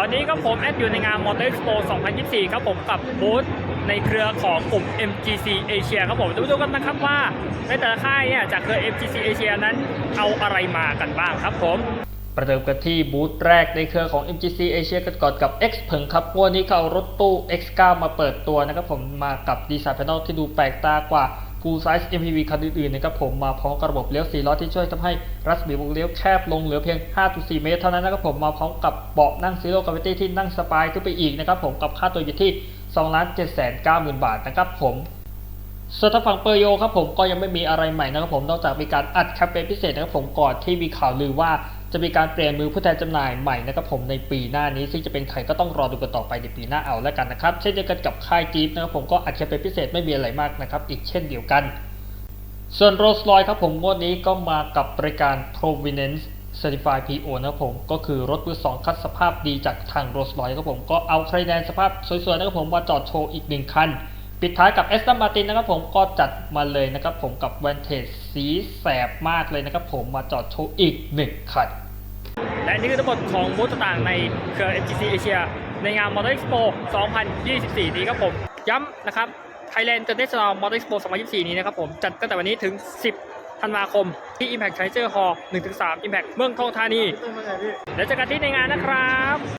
ตอนนี้ก็ผมแอดอยู่ในงาน Motor Expo 2024 ครับผมกับบูธในเครือของกลุ่ม MGC Asia ครับผมจะมาดูกันนะครับว่า ในแต่ละค่ายเนี่ยจากเครือ MGC Asia นั้นเอาอะไรมากันบ้างครับผมประเดิมกันที่บูธแรกในเครือของ MGC Asia กันก่อนกับ X เพิงครับวันนี้เขาเอารถตู้ X9 มาเปิดตัวนะครับผมมากับดีไซน์ภายนอกที่ดูแปลกตากว่า คูลไซส์ MPV คันอื่นๆนะครับผมมาพร้อมกับระบบเลี้ยว4ล้อที่ช่วยทำให้รัศมีวงเลี้ยวแคบลงเหลือเพียง 5.4 เมตรเท่านั้นนะครับผมมาพร้อมกับเบาะนั่งซีโร่กาเวตี้ที่นั่งสบายขึ้นไปอีกนะครับผมกับค่าตัวอยู่ที่ 2 7 9 0 0 0 0 บาทนะครับผม ส่วนทางฝั่งเปอร์โยครับผมก็ยังไม่มีอะไรใหม่นะครับผมนอกจากมีการอัดแคมเปญพิเศษนะครับผมก่อนที่มีข่าวลือว่าจะมีการเปลี่ยนมือผู้แทนจำหน่ายใหม่นะครับผมในปีหน้านี้ ซึ่งจะเป็นใครก็ต้องรอดูกันต่อไปในปีหน้าเอาแล้วกันนะครับ เช่นเดียวกันกับค่ายจีฟนะครับผมก็อัดแคมเปญพิเศษไม่มีอะไรมากนะครับอีกเช่นเดียวกัน ส่วนโรสลอยครับผมงวดนี้ก็มากับบริการ Provenance Certified PO นะครับผมก็คือรถมือสองคัดสภาพดีจากทางโรสลอยครับผมก็เอาไทรแดนสภาพสวยๆนะครับผมมาจอดโชว์อีกหนึ่งคัน ปิดท้ายกับ a s t o n Martin นะครับผมก็จัดมาเลยนะครับผมกับ Vantage สีแสบมากเลยนะครับผมมาจอดโชว์อีกหนึ่งคันและนี่คือทั้งหมดของบูธต่างในเครือ MGC Asia ในงาน Motor Expo 2024 นี้ครับผม ย้ำนะครับ Thailand International Motor Expo 2024 นี้นะครับผม จัดตั้งแต่วันนี้ถึง 10 ธันวาคม ที่ Impact Challenger Hall 1-3 Impact เมืองทองธานี แล้วเจอกันที่ในงานนะครับ